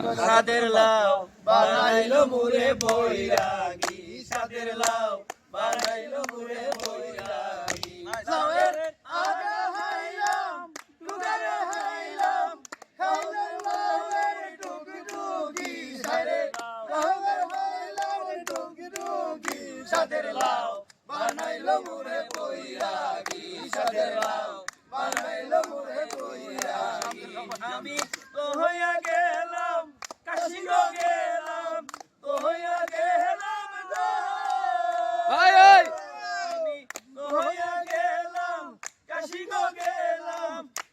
সাদের লাউ বানাইলো মুরে বৈরাগী। সাদের লাউ বানাইলো মুরে বৈরাগী। লাউয়ের আগা হাইলাম টুকারে হাইলাম হাইলাম লাউয়ের টুকটুকি। সারে লাউয়ের হাইলাম টুকটুকি। সাদের লাউ বানাইলো মুরে বৈরাগী। সাদের লাউ বানাইলো মুরে বৈরাগী। আমি তো হইয়া গেলাম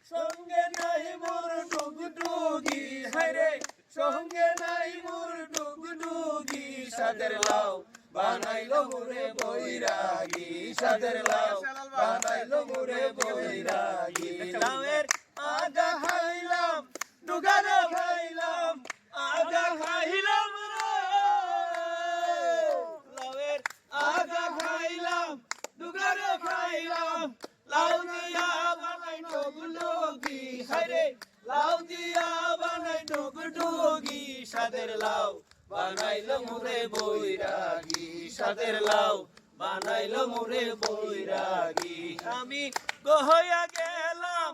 সঙ্গে নাই মোর টুকটুকি হায়রে সঙ্গে নাই মোর টুকটুকি সাদের লাউ বানাইলো মুরে বৈরাগী। সাদের লাউ বানাইলো মুরে বৈরাগী। লাউয়ের আগা খাইলাম দুগানো খাইলাম আগা খাইলাম রে লাউয়ের আগা খাইলাম দুগানো খাইলাম লাউ দিয়া বানাই টুকটুকি হায়রে লাউ দিয়া বানাই টুকটুকি, সাদের লাউ। বানাইল মুরে বৈরাগী, সাদের লাউ। বানাইল মুরে বৈরাগী। আমি গহয়া গেলাম